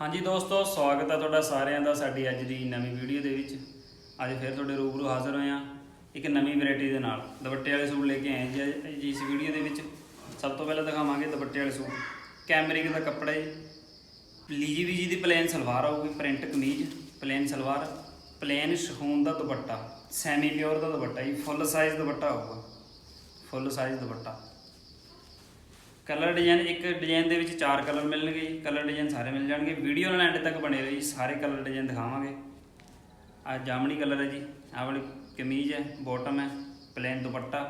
ਹਾਂਜੀ ਦੋਸਤੋ, ਸਵਾਗਤ ਹੈ ਤੁਹਾਡਾ ਸਾਰਿਆਂ ਦਾ ਸਾਡੀ ਅੱਜ ਦੀ ਨਵੀਂ ਵੀਡੀਓ ਦੇ ਵਿੱਚ। ਅੱਜ ਫਿਰ ਤੁਹਾਡੇ ਰੂਬਰੂ ਹਾਜ਼ਰ ਹੋਏ ਹਾਂ ਇੱਕ ਨਵੀਂ ਵੈਰਾਈਟੀ ਦੇ ਨਾਲ। ਦੁਪੱਟੇ ਵਾਲੇ ਸੂਟ ਲੈ ਕੇ ਆਏ ਜੀ ਜੀ ਇਸ ਵੀਡੀਓ ਦੇ ਵਿੱਚ। ਸਭ ਤੋਂ ਪਹਿਲਾਂ ਦਿਖਾਵਾਂਗੇ ਦੁਪੱਟੇ ਵਾਲੇ ਸੂਟ। ਕੈਮਰਿਕ ਦਾ ਕੱਪੜਾ ਜੀ। ਲੀਜੀ ਵੀ ਜੀ ਦੀ ਪਲੇਨ ਸਲਵਾਰ ਆਊਗੀ print kameez plain salwar plain ਸ਼ਖੂਨ ਦਾ ਦੁਪੱਟਾ ਸੈਮੀ ਪਿਓਰ ਦਾ ਦੁਪੱਟਾ ਜੀ ਫੁੱਲ ਸਾਈਜ਼ ਦੁਪੱਟਾ ਆਊਗਾ। Full size dupatta. Colour design, ਇੱਕ ਡਿਜ਼ਾਈਨ ਦੇ ਵਿੱਚ ਚਾਰ ਕਲਰ ਮਿਲਣਗੇ ਜੀ। ਕਲਰ ਡਿਜ਼ਾਈਨ ਸਾਰੇ ਮਿਲ ਜਾਣਗੇ। ਵੀਡੀਓ ਨਾਲ ਐਂਡ ਤੱਕ ਬਣੇ ਰਹੋ ਜੀ। ਸਾਰੇ ਕਲਰ ਡਿਜ਼ਾਈਨ ਦਿਖਾਵਾਂਗੇ। ਆ ਜਾਮਣੀ ਕਲਰ ਹੈ ਜੀ। ਆਹ ਵਾਲੀ ਕਮੀਜ਼ ਹੈ ਬਾਟਮ ਹੈ ਪਲੇਨ ਦੁਪੱਟਾ।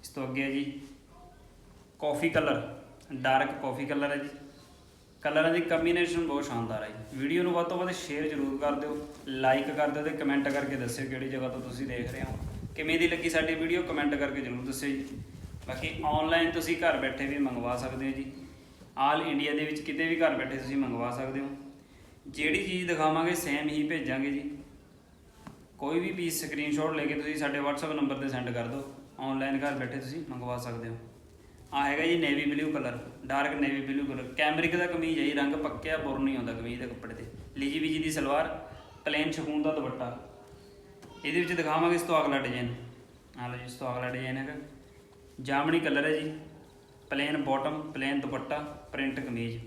ਇਸ ਤੋਂ ਅੱਗੇ ਹੈ ਜੀ coffee colour dark coffee colour ਹੈ ਜੀ। ਕਲਰਾਂ ਦੀ ਕੰਬੀਨੇਸ਼ਨ ਬਹੁਤ ਸ਼ਾਨਦਾਰ ਹੈ ਜੀ। ਵੀਡੀਓ ਨੂੰ ਵੱਧ ਤੋਂ ਵੱਧ ਸ਼ੇਅਰ ਜ਼ਰੂਰ ਕਰ ਦਿਓ। ਲਾਈਕ ਕਰ ਦਿਓ ਤੇ ਕਮੈਂਟ ਕਰਕੇ ਦੱਸਿਓ ਕਿਹੜੀ ਜਗ੍ਹਾ ਤੋਂ ਤੁਸੀਂ ਦੇਖ ਰਹੇ ਹੋ। ਕਿਵੇਂ ਦੀ ਲੱਗੀ ਸਾਡੀ ਵੀਡੀਓ? ਕਮੈਂਟ ਕਰਕੇ ਜ਼ਰੂਰ ਦੱਸਿਓ ਜੀ। ਬਾਕੀ ਆਨਲਾਈਨ ਤੁਸੀਂ ਘਰ ਬੈਠੇ ਵੀ ਮੰਗਵਾ ਸਕਦੇ ਹੋ ਜੀ। ਆਲ ਇੰਡੀਆ ਦੇ ਵਿੱਚ ਕਿਤੇ ਵੀ ਘਰ ਬੈਠੇ ਤੁਸੀਂ ਮੰਗਵਾ ਸਕਦੇ ਹੋ। ਜਿਹੜੀ ਚੀਜ਼ ਦਿਖਾਵਾਂਗੇ ਸੇਮ ਹੀ ਭੇਜਾਂਗੇ ਜੀ। ਕੋਈ ਵੀ ਪੀਸ ਸਕਰੀਨਸ਼ਾਟ ਲੈ ਕੇ ਤੁਸੀਂ ਸਾਡੇ WhatsApp ਨੰਬਰ ਤੇ ਸੈਂਡ ਕਰ ਦਿਓ। ਆਨਲਾਈਨ ਘਰ ਬੈਠੇ ਤੁਸੀਂ ਮੰਗਵਾ ਸਕਦੇ ਹੋ। ਆ ਹੈਗਾ ਜੀ navy blue colour dark navy blue colour cambric ਦਾ ਕਮੀਜ਼ ਹੈ ਜੀ, ਰੰਗ ਪੱਕਿਆ, ਬੁਰ ਨਹੀਂ ਆਉਂਦਾ ਕਮੀਜ਼ ਦੇ ਕੱਪੜੇ ਤੇ। ਲੀਜੀ ਵੀਜੀ ਦੀ ਸਲਵਾਰ ਪਲੇਨ ਸ਼ਕੂਨ ਦਾ ਦੁਪੱਟਾ। ਇਹਦੇ ਵਿੱਚ ਦਿਖਾਵਾਂਗੇ ਇਸ ਤੋਂ ਅਗਲਾ ਡਿਜ਼ਾਈਨ ਆ ਲਓ ਜੀ, ਇਸ ਤੋਂ ਅਗਲਾ ਡਿਜ਼ਾਈਨ ਹੈਗਾ। ਜਾਮਣੀ ਕਲਰ ਹੈ ਜੀ। Plain bottom plain dupatta print kameez.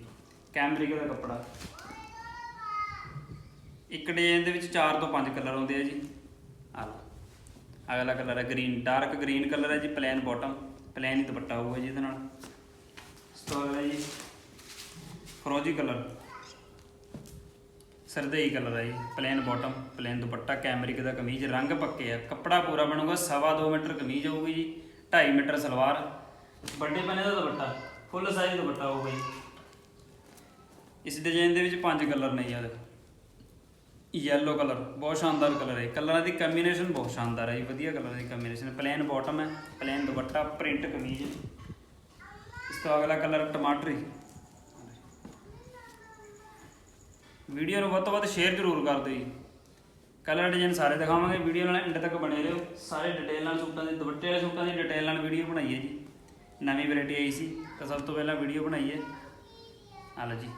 Cambric ਦਾ ਕੱਪੜਾ? ਇੱਕ ਡਿਜ਼ਾਈਨ ਦੇ ਵਿੱਚ 4 ਤੋਂ 5 ਕਲਰ ਆਉਂਦੇ ਆ ਜੀ। ਆ ਲਓ। ਅਗਲਾ ਕਲਰ ਹੈ ਗ੍ਰੀਨ ਡਾਰਕ ਗ੍ਰੀਨ ਕਲਰ ਹੈ ਜੀ ਪਲੇਨ ਬਾਟਮ ਪਲੇਨ ਹੀ ਦੁਪੱਟਾ ਹੋਊਗਾ ਜੀ ਇਹਦੇ ਨਾਲ। ਇਸ ਤੋਂ ਅਗਲਾ ਜੀ। ਫਰੋਜੀ ਕਲਰ। ਸਰਦਈ ਕਲਰ ਹੈ ਜੀ plain bottom plain dupatta. Cambric ਦਾ ਕਮੀਜ਼? ਰੰਗ ਪੱਕੇ ਆ। ਕੱਪੜਾ ਪੂਰਾ ਬਣੂਗਾ, ਸਵਾ ਦੋ ਮੀਟਰ ਕਮੀਜ਼ ਹੋਊਗੀ ਜੀ। 2.5 ਮੀਟਰ ਸਲਵਾਰ ਵੱਡੇ ਪਨੇ ਦਾ ਦੁਪੱਟਾ, ਫੁੱਲ ਸਾਈਜ਼ ਦੁਪੱਟਾ ਹੋਊਗਾ ਜੀ ਇਸ ਡਿਜ਼ਾਈਨ ਦੇ ਵਿੱਚ ਪੰਜ ਕਲਰ ਨੇ ਜੀ ਯੈਲੋ ਕਲਰ ਬਹੁਤ ਸ਼ਾਨਦਾਰ ਕਲਰ ਹੈ। ਕਲਰਾਂ ਦੀ ਕੰਬੀਨੇਸ਼ਨ ਬਹੁਤ ਸ਼ਾਨਦਾਰ ਹੈ ਜੀ, ਵਧੀਆ ਕਲਰ ਦੀ ਕੰਬੀਨੇਸ਼ਨ ਪਲੇਨ ਬਾਟਮ ਹੈ ਪਲੇਨ ਦੁਪੱਟਾ ਪ੍ਰਿੰਟ ਕਮੀਜ਼। ਇਸ ਤੋਂ ਅਗਲਾ ਕਲਰ ਟਮਾਟਰੀ ਵੀਡੀਓ ਨੂੰ ਵੱਧ ਤੋਂ ਵੱਧ ਸ਼ੇਅਰ ਜ਼ਰੂਰ ਕਰ ਦਿਓ ਜੀ। ਕਲਰ ਡਿਜ਼ਾਈਨ ਸਾਰੇ ਦਿਖਾਵਾਂਗੇ ਵੀਡੀਓ ਨਾਲ ਐਂਡ ਤੱਕ ਬਣੇ ਰਹੋ। ਸਾਰੇ ਡਿਟੇਲ ਨਾਲ ਸੂਟਾਂ ਦੇ ਦੁਪੱਟੇ ਵਾਲੇ ਸੂਟਾਂ ਦੀ ਡਿਟੇਲ ਨਾਲ ਵੀਡੀਓ ਬਣਾਈ ਹੈ ਜੀ। ਨਵੀਂ ਵੈਰਾਈਟੀ ਆਈ ਸੀ, ਤਾਂ ਸਭ ਤੋਂ ਪਹਿਲਾਂ ਵੀਡੀਓ ਬਣਾਈ ਹੈ ਆ ਲਓ ਜੀ,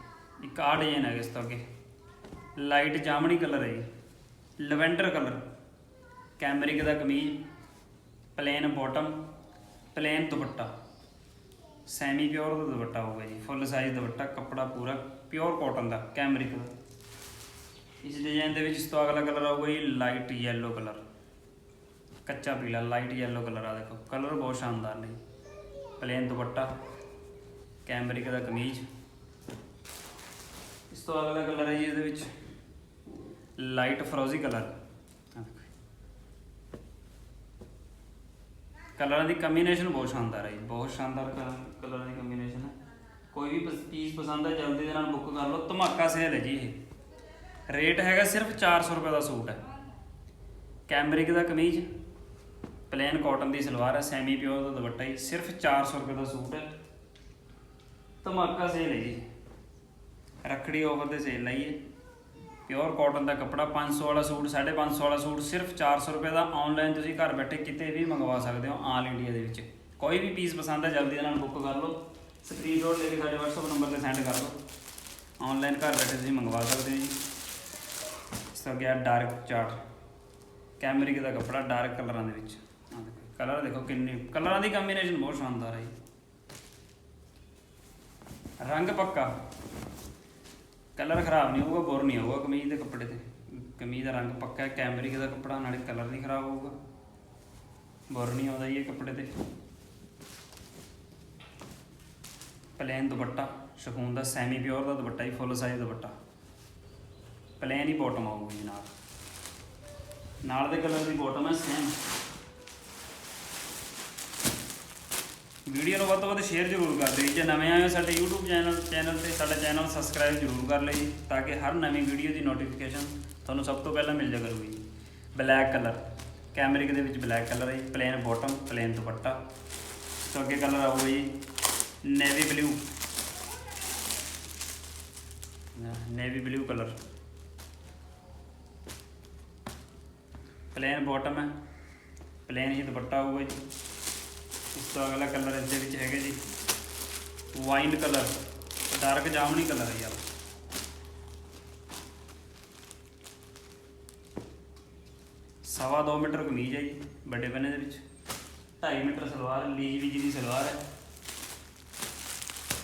ਇੱਕ ਆਹ ਡਿਜ਼ਾਈਨ ਹੈ ਇਸ ਤੋਂ ਅੱਗੇ। ਲਾਈਟ ਜਾਮਣੀ ਕਲਰ ਹੈ ਜੀ। ਲਵੈਂਡਰ ਕਲਰ ਕੈਮਰਿਕ ਦਾ ਕਮੀਜ਼ ਪਲੇਨ ਬਾਟਮ ਪਲੇਨ ਦੁਪੱਟਾ। ਸੈਮੀ ਪਿਓਰ ਦਾ ਦੁਪੱਟਾ ਹੋਊਗਾ ਜੀ ਫੁੱਲ ਸਾਈਜ਼ ਦੁਪੱਟਾ, ਕੱਪੜਾ ਪੂਰਾ ਪਿਓਰ ਕਾਟਨ ਦਾ ਕੈਮਰਿਕ ਦਾ। ਇਸ ਡਿਜ਼ਾਈਨ ਦੇ ਵਿੱਚ ਇਸ ਤੋਂ ਅਗਲਾ ਕਲਰ ਆਊਗਾ ਜੀ ਲਾਈਟ ਯੈਲੋ ਕਲਰ ਕੱਚਾ ਪੀਲਾ ਲਾਈਟ ਯੈਲੋ ਕਲਰ ਆ ਦੇਖੋ। ਕਲਰ ਬਹੁਤ ਸ਼ਾਨਦਾਰ ਨੇ ਪਲੇਨ ਦੁਪੱਟਾ ਕੈਮਰਿਕ ਦਾ ਕਮੀਜ਼। ਇਸ ਤੋਂ ਅਗਲਾ ਕਲਰ ਹੈ ਜੀ ਇਹਦੇ ਵਿੱਚ ਲਾਈਟ ਫਰੋਜ਼ੀ ਕਲਰ ਕਲਰਾਂ ਦੀ ਕੰਬੀਨੇਸ਼ਨ ਬਹੁਤ ਸ਼ਾਨਦਾਰ ਹੈ ਜੀ। ਬਹੁਤ ਸ਼ਾਨਦਾਰ ਕਲਰਾਂ ਦੀ ਕੰਬੀਨੇਸ਼ਨ ਹੈ। ਕੋਈ ਵੀ ਪੀਸ ਪਸੰਦ ਹੈ, ਜਲਦੀ ਦੇ ਨਾਲ ਬੁੱਕ ਕਰ ਲਓ। ਧਮਾਕਾ ਸੇਲ ਹੈ ਜੀ ਇਹ। ਰੇਟ ਹੈਗਾ ਸਿਰਫ 400 ਰੁਪਏ ਦਾ ਸੂਟ ਹੈ। ਕੈਮਰਿਕ ਦਾ ਕਮੀਜ਼ ਪਲੇਨ ਕਾਟਨ ਦੀ ਸਲਵਾਰ ਹੈ ਸੈਮੀ ਪਿਓਰ ਦਾ ਦੁਪੱਟਾ ਹੀ ਸਿਰਫ 400 ਰੁਪਏ ਦਾ ਸੂਟ ਹੈ। ਧਮਾਕਾ ਸੇਲ ਹੈ ਜੀ। ਰੱਖੜੀ ਆਫਰ ਤੇ ਸੇਲ ਲਈ ਹੈ। ਪਿਓਰ ਕਾਟਨ ਦਾ ਕੱਪੜਾ 500 ਵਾਲਾ ਸੂਟ 550 ਵਾਲਾ ਸੂਟ ਸਿਰਫ 400 ਰੁਪਏ ਦਾ ਆਨਲਾਈਨ ਤੁਸੀਂ ਘਰ ਬੈਠੇ ਕਿਤੇ ਵੀ ਮੰਗਵਾ ਸਕਦੇ ਹੋ ਆਲ ਇੰਡੀਆ ਦੇ ਵਿੱਚ। ਕੋਈ ਵੀ ਪੀਸ ਪਸੰਦ ਹੈ, ਜਲਦੀ ਨਾਲ ਬੁੱਕ ਕਰ ਲਓ। ਸਕਰੀਨਸ਼ਾਟ ਲੈ ਕੇ ਸਾਡੇ WhatsApp ਨੰਬਰ ਤੇ ਸੈਂਡ ਕਰ ਦਿਓ। ਆਨਲਾਈਨ ਘਰ ਬੈਠੇ ਤੁਸੀਂ ਮੰਗਵਾ ਸਕਦੇ ਹੋ ਜੀ। ਇਸ ਗਿਆ ਡਾਰਕ ਚਾਰਟ ਕੈਮਰਿਕ ਦਾ ਕੱਪੜਾ ਡਾਰਕ ਕਲਰਾਂ ਦੇ ਵਿੱਚ। ਆਹ ਦੇਖੋ ਕਲਰ ਦੇਖੋ ਕਿੰਨੇ ਕਲਰਾਂ ਦੀ ਕੰਬੀਨੇਸ਼ਨ ਬਹੁਤ ਸ਼ਾਨਦਾਰ ਹੈ ਜੀ। ਰੰਗ ਪੱਕਾ। ਕਲਰ ਖਰਾਬ ਨਹੀਂ ਹੋਊਗਾ, ਬੁਰ ਨਹੀਂ ਹੋਊਗਾ ਕਮੀਜ਼ ਦੇ ਕੱਪੜੇ ਤੇ। ਕਮੀਜ਼ ਦਾ ਰੰਗ ਪੱਕਾ ਹੈ ਕੈਮਰਿਕ ਦਾ ਕੱਪੜਾ, ਨਾਲੇ ਕਲਰ ਨਹੀਂ ਖਰਾਬ ਹੋਊਗਾ। ਬੁਰ ਨਹੀਂ ਆਉਂਦਾ ਜੀ ਇਹ ਕੱਪੜੇ ਤੇ। ਪਲੇਨ ਦੁਪੱਟਾ, ਸਕੂਨ ਦਾ ਸੈਮੀ ਪਿਓਰ ਦਾ ਦੁਪੱਟਾ ਹੀ ਫੁੱਲ ਸਾਈਜ਼ ਦੁਪੱਟਾ। ਪਲੇਨ ਹੀ ਬਾਟਮ ਆਊਗੀ ਜੀ ਨਾਲ। ਦੇ ਕਲਰ ਦੀ ਬਾਟਮ ਹੈ ਸੇਮ ਵੀਡੀਓ ਨੂੰ ਵੱਧ ਤੋਂ ਵੱਧ ਸ਼ੇਅਰ ਜ਼ਰੂਰ ਕਰ ਦਿਓ ਜੇ। ਨਵੇਂ ਆਏ ਹੋ ਸਾਡੇ YouTube ਚੈਨਲ ਚੈਨਲ ਤੇ, ਸਾਡਾ ਚੈਨਲ ਸਬਸਕ੍ਰਾਈਬ ਜ਼ਰੂਰ ਕਰ ਲਈ ਤਾਂ ਕਿ ਹਰ ਨਵੀਂ ਵੀਡੀਓ ਦੀ ਨੋਟੀਫਿਕੇਸ਼ਨ ਤੁਹਾਨੂੰ ਸਭ ਤੋਂ ਪਹਿਲਾਂ ਮਿਲ ਜਾ ਕਰੂਗੀ ਬਲੈਕ ਕਲਰ ਕੈਮਰਿਕ ਦੇ ਵਿੱਚ ਬਲੈਕ ਕਲਰ ਹੈ ਪਲੇਨ ਬਾਟਮ ਪਲੇਨ ਦੁਪੱਟਾ। ਤੋਂ ਅੱਗੇ ਕਲਰ ਆਊਗਾ ਜੀ। Navy blue navy blue colour plain bottom ਹੈ। ਪਲੇਨ ਹੀ ਦੁਪੱਟਾ ਹੋਊਗਾ ਜੀ। ਇਸ ਤੋਂ ਅਗਲਾ ਕਲਰ ਇਸ ਦੇ ਵਿੱਚ ਹੈਗਾ ਜੀ। ਵਾਈਨ ਕਲਰ ਡਾਰਕ ਜਾਮਨੀ ਕਲਰ ਹੈ ਯਾਰ। ਸਵਾ 2 ਮੀਟਰ ਕਮੀਜ਼ ਹੈ ਜੀ, ਵੱਡੇ ਬੰਨੇ ਦੇ ਵਿੱਚ। 2.5 ਮੀਟਰ ਸਲਵਾਰ, ਲੀਜ ਵੀ ਦੀ ਸਲਵਾਰ ਹੈ।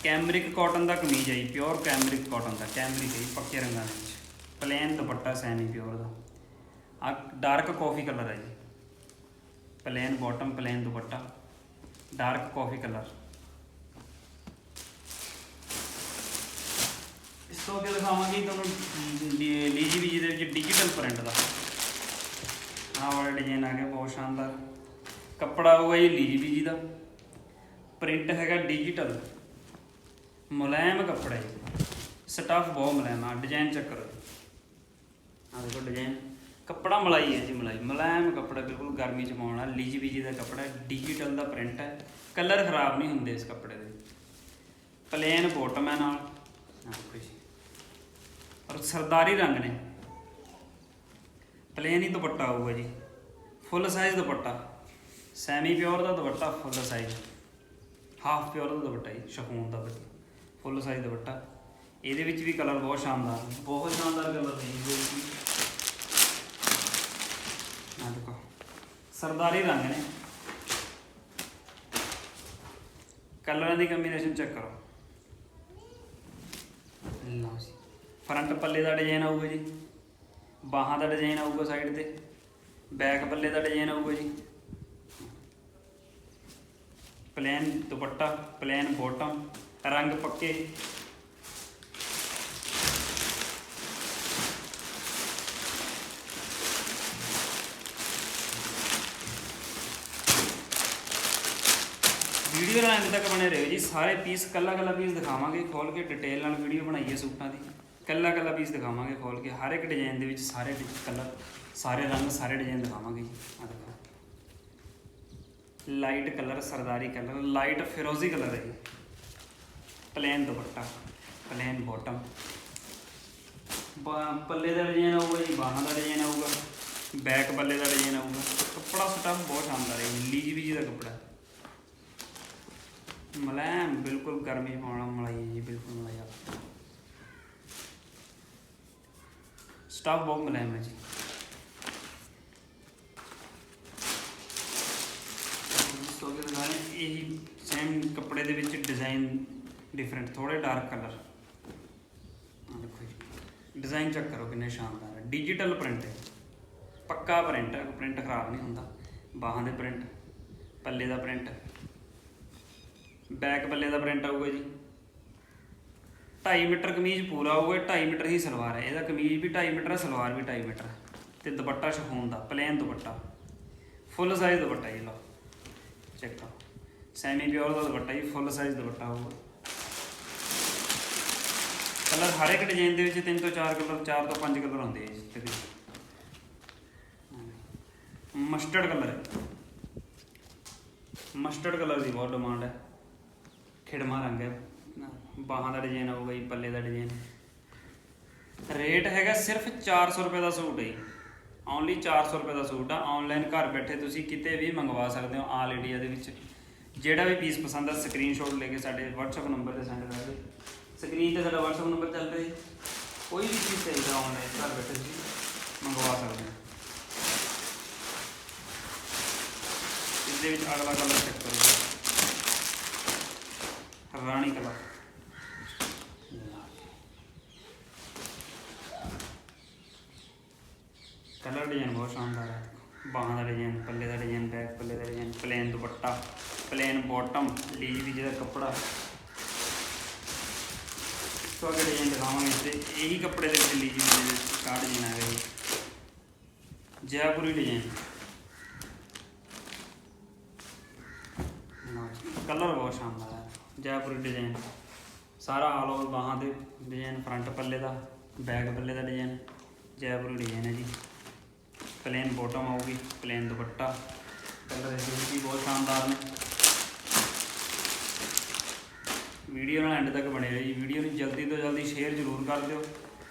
ਕੈਮਰਿਕ ਕਾਟਨ ਦਾ ਕਮੀਜ਼ ਹੈ ਜੀ ਪਿਓਰ ਕੈਮਰਿਕ ਕਾਟਨ ਦਾ। ਕੈਮਰਿਕ ਹੈ ਪੱਕੇ ਰੰਗਾਂ ਦੇ ਵਿੱਚ। ਪਲੇਨ ਦੁਪੱਟਾ, ਸੈਮੀ ਪਿਓਰ ਦਾ। ਆ ਡਾਰਕ ਕਾਫੀ ਕਲਰ ਹੈ ਜੀ। Plain bottom plain dupatta. Dark coffee colour. ਇਸ ਤੋਂ ਅੱਗੇ ਦਿਖਾਵਾਂਗੇ ਤੁਹਾਨੂੰ ਲੀਜੀ ਵੀ ਦੇ ਵਿੱਚ ਡਿਜੀਟਲ ਪ੍ਰਿੰਟ ਦਾ। ਆਹ ਵਾਲਾ ਡਿਜ਼ਾਈਨ ਆ ਗਿਆ, ਬਹੁਤ ਸ਼ਾਨਦਾਰ। ਕੱਪੜਾ ਹੋਊਗਾ ਜੀ ਲੀਜੀ ਵੀ ਜੀ ਦਾ। ਪ੍ਰਿੰਟ ਹੈਗਾ ਡਿਜੀਟਲ ਮੁਲਾਇਮ ਕੱਪੜਾ ਹੈ ਸਟਫ ਬਹੁਤ ਮੁਲਾਇਮ ਆ ਡਿਜ਼ਾਈਨ ਚੱਕਰ ਕਰੋ। ਆ ਦੇਖੋ ਡਿਜ਼ਾਈਨ ਕੱਪੜਾ ਮਲਾਈ ਹੈ ਜੀ ਮਲਾਈ ਮੁਲਾਇਮ ਕੱਪੜਾ ਬਿਲਕੁਲ ਗਰਮੀ ਚ ਪਾਉਣ ਵਾਲਾ ਲੀਜੀ ਬੀਜੀ ਦਾ ਕੱਪੜਾ ਡਿਜੀਟਲ ਦਾ ਪ੍ਰਿੰਟ ਹੈ ਕਲਰ ਖਰਾਬ ਨਹੀਂ ਹੁੰਦੇ ਇਸ ਕੱਪੜੇ ਦੇ ਪਲੇਨ ਬੋਟਮ ਹੈ ਨਾਲ। ਆਹ ਜੀ। ਔਰ ਸਰਦਾਰੀ ਰੰਗ ਨੇ। ਪਲੇਨ ਹੀ ਦੁਪੱਟਾ ਆਊਗਾ ਜੀ। Full size dupatta. Semi pure ਦਾ dupatta full size half pure ਦਾ ਦੁਪੱਟਾ ਜੀ ਸ਼ਕੂਨ ਦਾ ਫੁੱਲ ਸਾਈਜ਼ ਦੁਪੱਟਾ। ਇਹਦੇ ਵਿੱਚ ਵੀ ਕਲਰ ਬਹੁਤ ਸ਼ਾਨਦਾਰ ਬਹੁਤ ਸ਼ਾਨਦਾਰ ਕਲਰ ਨੇ ਇਹਦੇ ਆ ਦੇਖੋ। ਸਰਦਾਰੀ ਰੰਗ ਨੇ। ਕਲਰਾਂ ਦੀ ਕੰਬੀਨੇਸ਼ਨ ਚੈੱਕ ਕਰੋ। ਲਓ ਜੀ। ਫਰੰਟ ਪੱਲੇ ਦਾ ਡਿਜ਼ਾਈਨ ਆਊਗਾ ਜੀ। ਬਾਹਾਂ ਦਾ ਡਿਜ਼ਾਈਨ ਆਊਗਾ ਸਾਈਡ ਤੇ। ਬੈਕ ਪੱਲੇ ਦਾ ਡਿਜ਼ਾਈਨ ਆਊਗਾ ਜੀ। ਪਲੇਨ ਦੁਪੱਟਾ ਪਲੇਨ ਬੋਟਮ ਰੰਗ ਪੱਕੇ। ਵੀਡੀਓ ਨਾਲ ਅੰਤ ਤੱਕ ਬਣੇ ਰਹੋ ਜੀ। ਸਾਰੇ ਪੀਸ ਕੱਲਾ ਕੱਲਾ ਪੀਸ ਦਿਖਾਵਾਂਗੇ। ਖੋਲ ਕੇ ਡਿਟੇਲ ਨਾਲ ਵੀਡੀਓ ਬਣਾਈਏ ਸੂਟਾਂ ਦੀ। ਕੱਲਾ ਕੱਲਾ ਪੀਸ ਦਿਖਾਵਾਂਗੇ ਖੋਲ ਕੇ। ਹਰ ਇੱਕ ਡਿਜ਼ਾਈਨ ਦੇ ਵਿੱਚ ਸਾਰੇ ਕਲਰ ਸਾਰੇ ਰੰਗ, ਸਾਰੇ ਡਿਜ਼ਾਈਨ ਦਿਖਾਵਾਂਗੇ ਜੀ। ਆ ਦੇਖੋ। ਲਾਈਟ ਕਲਰ ਸਰਦਾਰੀ ਕਲਰ ਲਾਈਟ ਫਿਰੋਜ਼ੀ ਕਲਰ ਹੈ ਜੀ। ਪਲੇਨ ਦੁਪੱਟਾ ਪਲੇਨ ਬਾਟਮ ਪੱਲੇ ਦਾ ਡਿਜ਼ਾਈਨ ਆਊਗਾ ਜੀ, ਬਾਹਾਂ ਦਾ ਡਿਜ਼ਾਈਨ ਆਊਗਾ। ਬੈਕ ਪੱਲੇ ਦਾ ਡਿਜ਼ਾਈਨ ਆਊਗਾ। ਕੱਪੜਾ ਸਟਫ ਬਹੁਤ ਸ਼ਾਨਦਾਰ ਹੈ ਲੀਜ ਬੀਜੀ ਦਾ ਕੱਪੜਾ। ਮਲਾਇਮ ਬਿਲਕੁਲ ਗਰਮੀ ਪਾਉਣਾ ਮਲਾਈ ਜੀ, ਬਿਲਕੁਲ ਮਲਾਈ ਆ। ਸਟਫ ਬਹੁਤ ਮਲਾਇਮ ਹੈ ਜੀ। ਸੋ ਕਿ ਇਹੀ ਸੇਮ ਕੱਪੜੇ ਦੇ ਵਿੱਚ ਡਿਜ਼ਾਈਨ ਡਿਫਰੈਂਟ ਥੋੜੇ ਡਾਰਕ ਕਲਰ ਆ ਦੇਖੋ ਡਿਜ਼ਾਈਨ ਚੈੱਕ ਕਰੋ ਕਿੰਨੇ ਸ਼ਾਨਦਾਰ ਹੈ। ਡਿਜੀਟਲ ਪ੍ਰਿੰਟ ਹੈ। ਪੱਕਾ ਪ੍ਰਿੰਟ ਹੈ ਪ੍ਰਿੰਟ ਖਰਾਬ ਨਹੀਂ ਹੁੰਦਾ। ਬਾਹਾਂ ਦੇ ਪ੍ਰਿੰਟ ਪੱਲੇ ਦਾ ਪ੍ਰਿੰਟ ਬੈਕ ਬੱਲੇ ਦਾ ਪ੍ਰਿੰਟ ਆਊਗਾ ਜੀ। 2.5 ਮੀਟਰ ਕਮੀਜ਼ ਪੂਰਾ ਹੋਊਗਾ 2.5 ਮੀਟਰ ਹੀ ਸਲਵਾਰ ਹੈ। ਇਹਦਾ ਕਮੀਜ਼ ਵੀ 2.5 ਮੀਟਰ ਹੈ ਸਲਵਾਰ ਵੀ 2.5 ਮੀਟਰ। ਹੈ ਤੇ ਦੁਪੱਟਾ ਸ਼ਫੂਨ ਦਾ, plain dupatta. Full size dupatta ਜੀ ਲਓ। ਚੈੱਕ ਕਰੋ। ਸੈਮੀ ਪਿਓਰ ਦਾ ਦੁਪੱਟਾ ਜੀ, ਫੁੱਲ ਸਾਈਜ਼ ਦੁਪੱਟਾ ਹੋਊਗਾ। ਕਲਰ ਹਰ ਇੱਕ ਡਿਜ਼ਾਈਨ ਦੇ ਵਿੱਚ ਤਿੰਨ ਤੋਂ ਚਾਰ ਕਲਰ ਚਾਰ ਤੋਂ ਪੰਜ ਕਲਰ ਹੁੰਦੇ ਆ ਜੀ ਤਕਰੀਬਨ ਮਸਟਰਡ ਕਲਰ ਮਸਟਰਡ ਕਲਰ ਦੀ ਬਹੁਤ ਡਿਮਾਂਡ ਹੈ। ਖਿੜਮਾ ਰੰਗ ਹੈ। ਬਾਹਾਂ ਦਾ ਡਿਜ਼ਾਈਨ ਆਊਗਾ ਜੀ ਪੱਲੇ ਦਾ ਡਿਜ਼ਾਈਨ ਰੇਟ ਹੈਗਾ ਸਿਰਫ 400 ਰੁਪਏ ਦਾ ਸੂਟ ਹੈ ਜੀ। ਓਨਲੀ 400 ਰੁਪਏ ਦਾ ਸੂਟ ਆ। ਆਨਲਾਈਨ ਘਰ ਬੈਠੇ ਤੁਸੀਂ ਕਿਤੇ ਵੀ ਮੰਗਵਾ ਸਕਦੇ ਹੋ ਆਲ ਇੰਡੀਆ ਦੇ ਵਿੱਚ। ਜਿਹੜਾ ਵੀ ਪੀਸ ਪਸੰਦ ਆ ਸਕਰੀਨਸ਼ਾਟ ਲੈ ਕੇ ਸਾਡੇ WhatsApp ਨੰਬਰ ਤੇ ਸੈਂਡ ਕਰ ਦਿਓ। ਸਕਰੀਨ ਤੇ ਸਾਡਾ WhatsApp ਨੰਬਰ ਚੱਲ ਰਿਹਾ ਜੀ। ਕੋਈ ਵੀ ਚੀਜ਼ ਚਾਹੀਦਾ ਆਨਲਾਈਨ ਘਰ ਬੈਠੇ ਤੁਸੀਂ ਮੰਗਵਾ ਸਕਦੇ ਹੋ। ਇਸ ਦੇ ਵਿੱਚ ਅਗਲਾ ਕਲਰ ਚੈੱਕ ਕਰੋ ਰਾਣੀ ਕਲਰ ਕਲਰ ਡਿਜ਼ਾਈਨ ਬਹੁਤ ਸ਼ਾਨਦਾਰ ਹੈ। ਬਾਹਾਂ ਦਾ ਡਿਜ਼ਾਈਨ ਪੱਲੇ ਦਾ ਡਿਜ਼ਾਈਨ ਬੈਕ ਪੱਲੇ ਦਾ design plain dupatta plain bottom ਲੀਜ ਵੀ ਜਿਹਦਾ ਕੱਪੜਾ। ਸੋ ਅਗਰ ਡਿਜ਼ਾਈਨ ਦਿਖਾਵਾਂਗੇ ਤੇ ਇਹੀ ਕੱਪੜੇ ਦੇ ਵਿੱਚ ਲੀਜ ਵੀ ਕਾਰਡ ਡਿਜ਼ਾਈਨ ਆ ਜੈਪੁਰੀ ਡਿਜ਼ਾਈਨ ਕਲਰ ਬਹੁਤ ਸ਼ਾਨਦਾਰ ਹੈ। ਜੈਪੁਰੀ ਡਿਜ਼ਾਈਨ ਸਾਰਾ ਆਲ ਓਵਰ ਬਾਹਾਂ ਤੇ ਡਿਜ਼ਾਈਨ ਫਰੰਟ ਪੱਲੇ ਦਾ ਬੈਕ ਪੱਲੇ ਦਾ ਡਿਜ਼ਾਈਨ ਜੈਪੁਰੀ ਡਿਜ਼ਾਈਨ ਹੈ ਜੀ। ਪਲੇਨ ਬੋਟਮ ਆਊਗੀ ਪਲੇਨ ਦੁਪੱਟਾ। ਕਲਰ ਇਹਦੇ ਵੀ ਬਹੁਤ ਸ਼ਾਨਦਾਰ ਨੇ। ਵੀਡੀਓ ਨਾਲ ਐਂਡ ਤੱਕ ਬਣੇ ਰਹੋ ਜੀ। ਵੀਡੀਓ ਨੂੰ ਜਲਦੀ ਤੋਂ ਜਲਦੀ ਸ਼ੇਅਰ ਜ਼ਰੂਰ ਕਰ ਦਿਓ।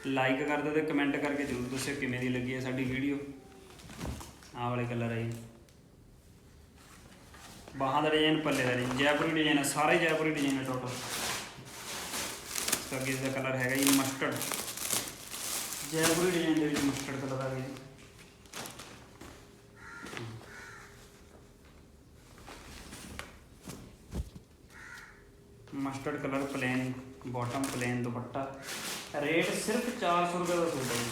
ਲਾਈਕ ਕਰ ਦਿਓ ਤੇ ਕਮੈਂਟ ਕਰਕੇ ਜ਼ਰੂਰ ਦੱਸਿਓ ਕਿਵੇਂ ਦੀ ਲੱਗੀ ਹੈ ਸਾਡੀ ਵੀਡੀਓ ਆਹ ਵਾਲੇ ਕਲਰ ਹੈ ਜੀ। ਬਾਹਾਂ ਦਾ ਡਿਜ਼ਾਈਨ ਪੱਲੇ ਦਾ ਡਿਜ਼ਾਈਨ ਜੈਪੁਰੀ ਡਿਜ਼ਾਈਨ ਹੈ ਸਾਰੇ ਜੈਪੁਰੀ ਡਿਜ਼ਾਈਨ ਹੈ ਟੋਟਲ ਇਸ ਦਾ ਅੱਗੇ ਦਾ ਕਲਰ ਹੈਗਾ ਜੀ ਮਸਟਰਡ ਜੈਪੁਰੀ ਡਿਜ਼ਾਈਨ ਦੇ ਵਿੱਚ ਮਸਟਰਡ ਕਲਰ ਆ ਗਿਆ mustard colour plain bottom plain dupatta. Rate ਸਿਰਫ 400 ਰੁਪਏ ਦਾ ਸੂਟ ਹੈ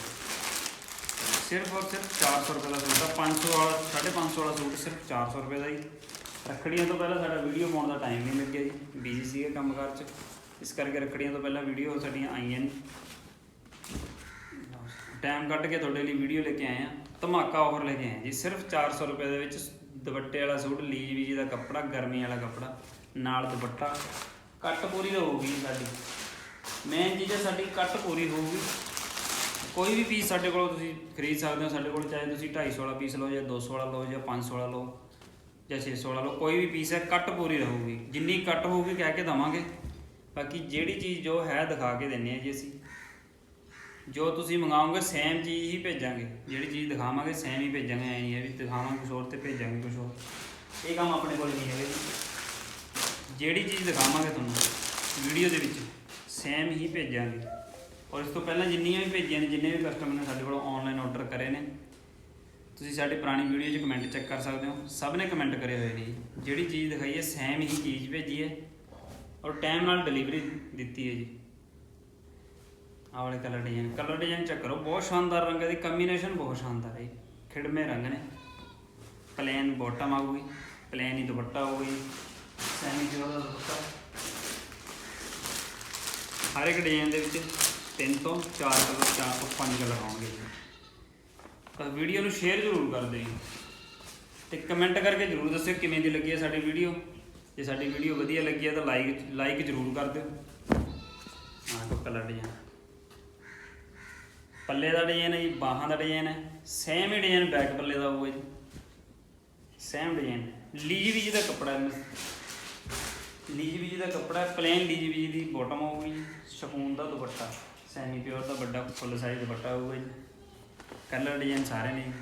ਸਿਰਫ ਔਰ ਸਿਰਫ 400 ਰੁਪਏ ਦਾ ਸੂਟ ਹੈ 500 ਵਾਲਾ 550 ਵਾਲਾ ਸੂਟ ਸਿਰਫ 400 ਰੁਪਏ ਦਾ ਹੀ ਰੱਖੜੀਆਂ ਤੋਂ ਪਹਿਲਾਂ ਸਾਡਾ ਵੀਡੀਓ ਪਾਉਣ ਦਾ ਟਾਈਮ ਨਹੀਂ ਲੱਗਿਆ ਜੀ ਬਿਜ਼ੀ ਸੀਗੇ ਕੰਮਕਾਰ 'ਚ। ਇਸ ਕਰਕੇ ਰੱਖੜੀਆਂ ਤੋਂ ਪਹਿਲਾਂ ਵੀਡੀਓ ਸਾਡੀਆਂ ਆਈਆਂ ਨਹੀਂ। ਟਾਈਮ ਕੱਢ ਕੇ ਤੁਹਾਡੇ ਲਈ ਵੀਡੀਓ ਲੈ ਕੇ ਆਏ ਆ ਧਮਾਕਾ ਆਫਰ ਲੈ ਕੇ ਆਏ ਜੀ। ਸਿਰਫ 400 ਰੁਪਏ ਦੇ ਵਿੱਚ ਦੁਪੱਟੇ ਵਾਲਾ ਸੂਟ ਲੀਜ ਵੀਜੀ ਦਾ ਕੱਪੜਾ, ਗਰਮੀ ਵਾਲਾ ਕੱਪੜਾ, ਨਾਲ ਦੁਪੱਟਾ। ਕੱਟ ਪੂਰੀ ਹੋਊਗੀ ਸਾਡੀ। ਮੇਨ ਚੀਜ਼ ਹੈ ਸਾਡੀ ਕੱਟ ਪੂਰੀ ਹੋਊਗੀ। ਕੋਈ ਵੀ ਪੀਸ ਸਾਡੇ ਕੋਲੋਂ ਤੁਸੀਂ ਖਰੀਦ ਸਕਦੇ ਹੋ। ਸਾਡੇ ਕੋਲ ਚਾਹੇ ਤੁਸੀਂ 250 ਵਾਲਾ ਪੀਸ ਲਓ ਜਾਂ 200 ਵਾਲਾ ਲਓ ਜਾਂ 500 ਵਾਲਾ ਲਓ। ਜਾਂ 600 ਵਾਲਾ ਲਓ, ਕੋਈ ਵੀ ਪੀਸ ਹੈ, ਕੱਟ ਪੂਰੀ ਰਹੂਗੀ। ਜਿੰਨੀ ਕੱਟ ਹੋਊਗੀ, ਕਹਿ ਕੇ ਦਵਾਂਗੇ। ਬਾਕੀ ਜਿਹੜੀ ਚੀਜ਼ ਜੋ ਹੈ, ਦਿਖਾ ਕੇ ਦਿੰਨੇ ਆ ਜੀ ਅਸੀਂ। ਜੋ ਤੁਸੀਂ ਮੰਗਾਓਗੇ ਸੇਮ ਚੀਜ਼ ਹੀ ਭੇਜਾਂਗੇ। ਜਿਹੜੀ ਚੀਜ਼ ਦਿਖਾਵਾਂਗੇ ਸੇਮ ਹੀ ਭੇਜਾਂਗੇ, ਐ ਨਹੀਂ ਹੈ ਵੀ ਦਿਖਾਵਾਂਗੇ ਕੁਝ ਹੋਰ ਤੇ ਭੇਜਾਂਗੇ ਕੁਝ ਹੋਰ। ਇਹ ਕੰਮ ਆਪਣੇ ਕੋਲ ਨਹੀਂ ਹੈਗਾ ਜੀ। ਜਿਹੜੀ ਚੀਜ਼ ਦਿਖਾਵਾਂਗੇ ਤੁਹਾਨੂੰ, ਵੀਡੀਓ ਦੇ ਵਿੱਚ ਸੇਮ ਹੀ ਭੇਜਾਂਗੇ। ਔਰ ਇਸ ਤੋਂ ਪਹਿਲਾਂ ਜਿੰਨੀਆਂ ਵੀ ਭੇਜੀਆਂ ਨੇ, ਜਿੰਨੇ ਵੀ ਕਸਟਮਰ ਨੇ ਸਾਡੇ ਕੋਲ ਆਨਲਾਈਨ ਆਰਡਰ ਕਰੇ ਨੇ ਤੁਸੀਂ ਸਾਡੀ ਪੁਰਾਣੀ ਵੀਡੀਓ 'ਚ ਕਮੈਂਟ ਚੈੱਕ ਕਰ ਸਕਦੇ ਹੋ। ਸਭ ਨੇ ਕਮੈਂਟ ਕਰੇ ਹੋਏ ਨੇ ਜੀ। ਜਿਹੜੀ ਚੀਜ਼ ਦਿਖਾਈ ਹੈ ਸੇਮ ਹੀ ਚੀਜ਼ ਭੇਜੀ ਹੈ ਔਰ ਟਾਈਮ ਨਾਲ ਡਿਲੀਵਰੀ ਦਿੱਤੀ ਹੈ ਜੀ। ਆਹ ਵਾਲੇ colour design colour design check ਕਰੋ। ਬਹੁਤ ਸ਼ਾਨਦਾਰ ਰੰਗ ਹੈ ਦੀ ਕੰਬੀਨੇਸ਼ਨ ਬਹੁਤ ਸ਼ਾਨਦਾਰ ਹੈ ਜੀ। ਖਿੜਮੇ ਰੰਗ ਨੇ। ਪਲੇਨ ਬਾਟਮ ਆਊਗੀ। ਪਲੇਨ ਹੀ ਦੁਪੱਟਾ ਆਊਗੀ ਸੈਮੀ ਪਿਓਰ ਦਾ ਦੁਪੱਟਾ। ਹਰ ਇੱਕ ਡਿਜ਼ਾਈਨ ਦੇ ਵਿੱਚ ਤਿੰਨ ਤੋਂ ਚਾਰ ਕਲਰ ਚਾਰ ਤੋਂ ਪੰਜ ਕਲਰ ਆਉਣਗੇ ਜੀ। ਤਾਂ ਵੀਡੀਓ ਨੂੰ ਸ਼ੇਅਰ ਜ਼ਰੂਰ ਕਰ ਦਿਓ ਜੀ। ਤੇ ਕਮੈਂਟ ਕਰਕੇ ਜ਼ਰੂਰ ਦੱਸਿਓ ਕਿਵੇਂ ਦੀ ਲੱਗੀ ਹੈ ਸਾਡੀ ਵੀਡੀਓ ਜੇ ਸਾਡੀ ਵੀਡੀਓ ਵਧੀਆ ਲੱਗੀ ਹੈ ਤਾਂ ਲਾਈਕ ਲਾਈਕ ਜ਼ਰੂਰ ਕਰ ਦਿਓ। ਆਹ ਕੋ ਕਲਰ ਡਿਜ਼ਾਈਨ ਪੱਲੇ ਦਾ ਡਿਜ਼ਾਈਨ ਹੈ ਜੀ, ਬਾਹਾਂ ਦਾ ਡਿਜ਼ਾਈਨ ਹੈ। ਸੇਮ ਹੀ ਡਿਜ਼ਾਈਨ ਬੈਕ ਪੱਲੇ ਦਾ ਹੋਊਗਾ ਜੀ। ਸੇਮ ਡਿਜ਼ਾਈਨ ਲੀਜ ਵੀ ਦਾ ਕੱਪੜਾ ਹੈ। ਲੀਜ ਵੀ ਦਾ ਕੱਪੜਾ ਹੈ ਪਲੇਨ ਲੀਜ ਵੀ ਦੀ ਬਾਟਮ ਹੋਊਗੀ ਜੀ। ਸ਼ਕੂਨ ਦਾ ਦੁਪੱਟਾ ਸੈਮੀ ਪਿਓਰ ਦਾ ਵੱਡਾ ਫੁੱਲ ਸਾਈਜ਼ ਦੁਪੱਟਾ ਹੋਊਗਾ ਜੀ। ਕਲਰ ਡਿਜ਼ਾਈਨ ਸਾਰੇ ਨੇ ਜੀ।